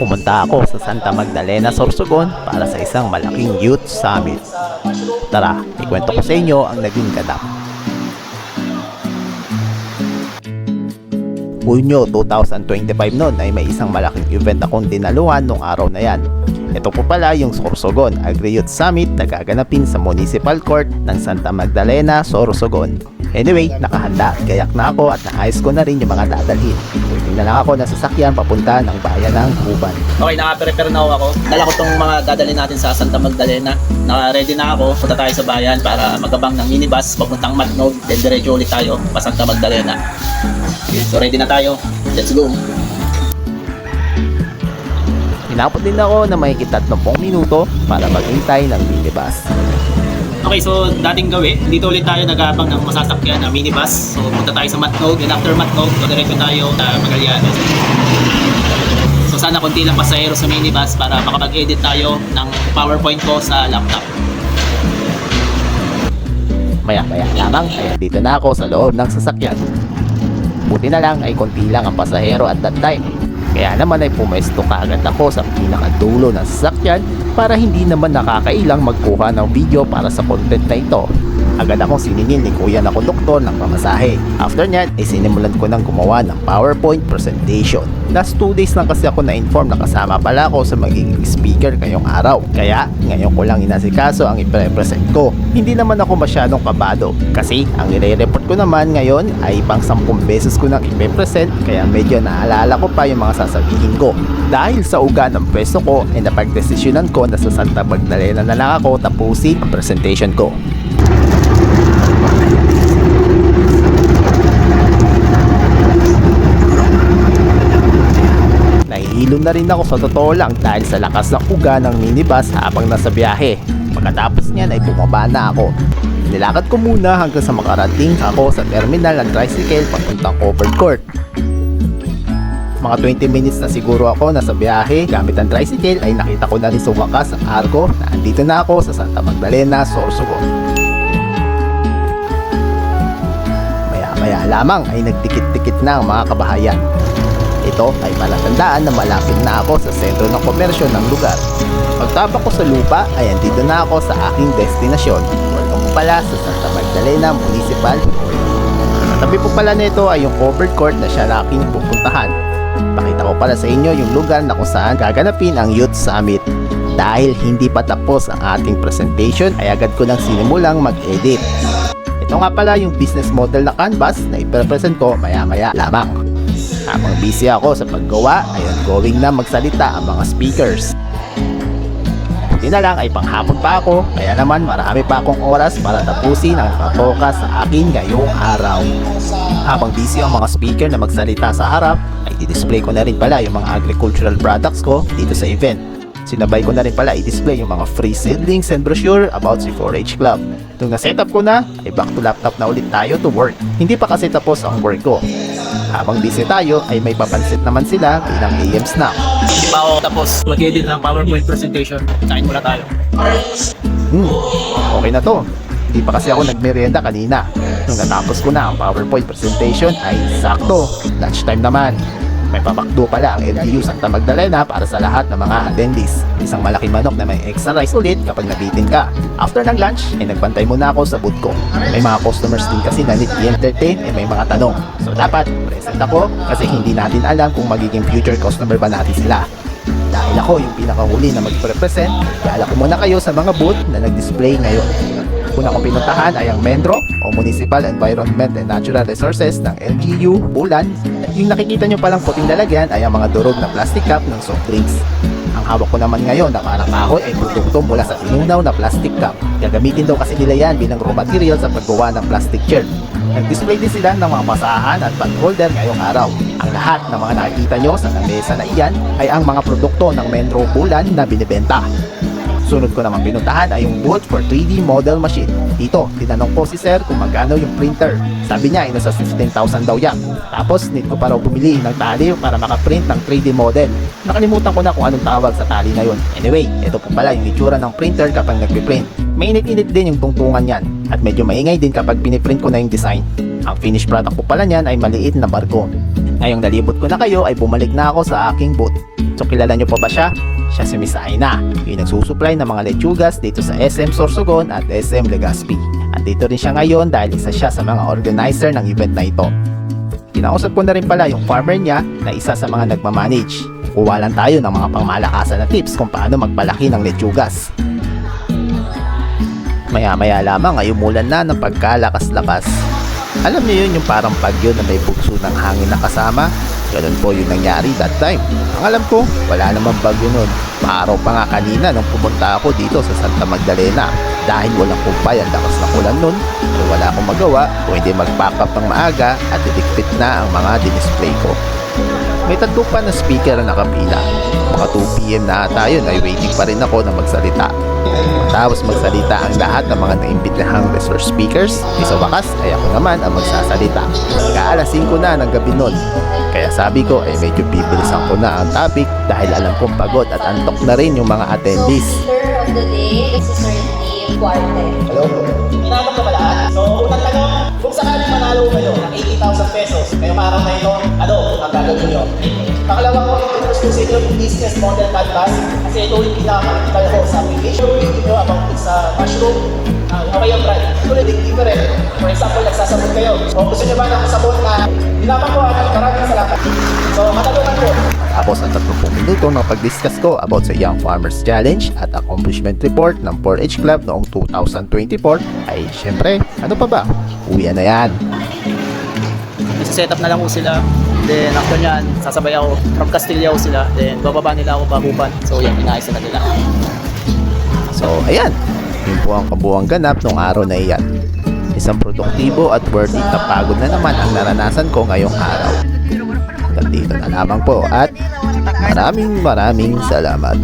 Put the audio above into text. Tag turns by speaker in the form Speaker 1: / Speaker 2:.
Speaker 1: Pumunta ako sa Santa Magdalena, Sorsogon para sa isang malaking youth summit. Tara, ikwento ko sa inyo ang naging ganap. Hunyo 2025 noon ay may isang malaking event akong dinaluhan nung araw na yan. Ito po pala yung Sorsogon Agri-Youth Summit na gaganapin sa Municipal Court ng Santa Magdalena, Sorsogon. Anyway, nakahanda, gayak na ako at naayos ko na rin yung mga dadalhin. Waiting na lang ako ng sasakyan papunta ng bayan ng Kuban.
Speaker 2: Okay, naka-prepare na ako. Dala ko tong mga dadalhin natin sa Santa Magdalena. Naka-ready na ako. Punta tayo sa bayan para magabang ng minibus papuntang Matnog. Then diretso ulit tayo pa Santa Magdalena. So ready na tayo. Let's go.
Speaker 1: Hinapot din ako na may 30 minuto para maghintay ng minibus.
Speaker 2: Okay, so dating gawi, dito ulit tayo nag-aabang ng masasakyan na minibus. So punta tayo sa Matnog. And after Matnog, so diretso tayo sa Magallanes. So sana konti lang pasahero sa minibus para makapag-edit tayo ng PowerPoint ko sa laptop.
Speaker 1: Maya-maya lamang ay dito na ako sa loob ng sasakyan. Buti na lang ay konti lang ang pasahero at that time. Kaya naman ay pumesto kaagad ako sa pinakadulo ng sasakyan para hindi naman nakakailang magkuha ng video para sa content na ito. Agad akong siningil ni kuya na konduktor ng pamasahe. After nyan, ay sinimulan ko ng gumawa ng PowerPoint presentation. Last 2 days lang kasi ako na-inform na kasama pala ako sa magiging speaker ngayong araw. Kaya, ngayon ko lang inasikaso ang ipre-present ko. Hindi naman ako masyadong kabado. Kasi, ang ire-report ko naman ngayon ay pang 10 beses ko nang ipre-present kaya medyo naalala ko pa yung mga sasabihin ko. Dahil sa uga ng pwesto ko ay napagdesisyonan ko na sa Santa Magdalena na lang ako tapusin ang presentation ko. Nahihilo na rin ako sa totoo lang dahil sa lakas ng uga ng minibus habang nasa biyahe. Pagkatapos niyan ay bumaba na ako. Nilakad ko muna hanggang sa makarating ako sa terminal ng tricycle papuntang covered court. Mga 20 minutes na siguro ako nasa biyahe gamit ang tricycle ay nakita ko na rin sa wakas ang arko na andito na ako sa Santa Magdalena, Sorsogon. Maya-maya lamang ay nagdikit-dikit na ang mga kabahayan. Ito ay palatandaan na malapit na ako sa sentro ng komersyo ng lugar. Pagtabak ko sa lupa ay andito na ako sa aking destinasyon. Welcome po pala sa Santa Magdalena Municipal Court. Tabi po pala nito ay yung covered court na siya na aking pupuntahan. Pakita ko pala sa inyo yung lugar na kung saan gaganapin ang Youth Summit. Dahil hindi pa tapos ang ating presentation ay agad ko nang sinimulang mag-edit. Ito nga pala yung business model na canvas na iprepresent ko maya-maya lamang. Habang busy ako sa paggawa ay ongoing na magsalita ang mga speakers. Buti na lang ay panghapon pa ako kaya naman marami pa akong oras para tapusin ang patoka sa akin ngayong araw. Habang busy ang mga speaker na magsalita sa harap ay i-display ko na rin pala yung mga agricultural products ko dito sa event. Sinabay ko na rin pala i-display yung mga free seedlings and brochure about si 4-H Club. Nung na-setup ko na, ay back to laptop na ulit tayo to work. Hindi pa kasi tapos ang work ko. Habang busy tayo, ay may papansit naman sila bilang AM snack.
Speaker 2: Hindi pa ako tapos mag-edit ng PowerPoint presentation. Kain muna tayo.
Speaker 1: Hmm, okay na to. Hindi pa kasi ako nagmerienda kanina. Nung natapos ko na ang PowerPoint presentation ay sakto. Lunchtime naman. May papakdo pala ang LGU Santa Magdalena para sa lahat ng mga attendees. Isang malaking manok na may extra rice ulit kapag nabitin ka. After ng lunch, ay nagbantay muna ako sa booth ko. May mga customers din kasi na need i-entertain at may mga tanong. So dapat, present ako kasi hindi natin alam kung magiging future customer ba natin sila. Dahil ako yung pinakahuli na mag-represent, kaya ko muna kayo sa mga booth na nag-display ngayon. Una kong pinuntahan ay ang MENDRO o Municipal Environment and Natural Resources ng LGU, Bulan. Yung nakikita nyo palang puting lalagyan ay ang mga durog na plastic cup ng soft drinks. Ang hawak ko naman ngayon na parang kahoy ay produkto mula sa tinunaw na plastic cup. Gagamitin daw kasi nila yan bilang raw material sa paggawa ng plastic chair. Nag-display din sila ng mga basahan at bag holder ngayong araw. Ang lahat ng mga nakikita nyo sa lamesa na iyan ay ang mga produkto ng Menro Bulan na binibenta. Sunod ko naman pinuntahan ay yung booth for 3D model machine. Dito, tinanong ko si sir kung magkano yung printer. Sabi niya ay nasa 15,000 daw yan. Tapos need ko pa bumili ng tali para makaprint ng 3D model. Nakalimutan ko na kung anong tawag sa tali na yun. Anyway, ito po pala yung itsura ng printer kapag nagpiprint. Mainit-init din yung tungtungan yan at medyo maingay din kapag piniprint ko na yung design. Ang finished product po pala niyan ay maliit na barko. Ngayong nalibot ko na kayo ay bumalik na ako sa aking booth. So kilala nyo pa ba siya? Siya si Miss Aina, yung nagsusupply ng mga lechugas dito sa SM Sorsogon at SM Legazpi. At dito rin siya ngayon dahil isa siya sa mga organizer ng event na ito. Kinausap ko na rin pala yung farmer niya na isa sa mga nagmamanage. Kuha lang tayo ng mga pangmalakasan na tips kung paano magpalaki ng lechugas. Maya-maya lamang ay umulan na ng pagkalakas-lakas. Alam niyo yun yung parang bagyo na may bugso ng hangin na kasama? Ganun po yung nangyari that time. Ang alam ko, wala namang bagyo nun. Maaraw pa nga kanina nung pumunta ako dito sa Santa Magdalena. Dahil walang kumpay ang lakas ng ulan nun, so wala akong magawa kung hindi mag-pack up ng maaga at itikpit na ang mga dinisplay ko. May tatlo pa na speaker na nakapila. Mga 2pm na ata yun waiting pa rin ako na magsalita. Matapos magsalita ang lahat ng mga naimbitahang resource speakers, di sa wakas ay ako naman ang magsasalita. Kaalas 5 na ng gabi nun. Kaya sabi ko ay medyo bibilisan ko na ang topic dahil alam kong pagod at antok na rin yung mga attendees.
Speaker 3: Quartet.
Speaker 4: Inabot ka ba lahat? So, unang tanong, kung sakaling manalo kayo ng 80,000 pesos ngayong araw na ito, ano ang gagawin nyo? Pangalawa ko, introduce ko sa inyo yung business model canvas kasi ito yung pinakamagkita ko sa application. Video nyo about sa mushroom, uh, okay ang brand. Ito rin different. For example, nagsasabot kayo. So, gusto nyo ba ng sabot na hinapan ko at maraming salamat. So, katanungan ko,
Speaker 1: Tapos ang 30 minuto na pag-discuss ko about sa Young Farmers Challenge at accomplishment report ng 4-H Club noong 2024 ay syempre, ano pa ba? Uwian na yan.
Speaker 4: set up na lang ko sila. Then after nyan, sasabay ako from Castilla sila. Then bababa nila ako pahupan. So yan, inaayos na nila.
Speaker 1: So, ayan. Yun po ang kabuang ganap ng araw na iyan. Isang produktibo at worth it na pagod na naman ang naranasan ko ngayong araw. Hanggang dito na lamang po at maraming maraming salamat.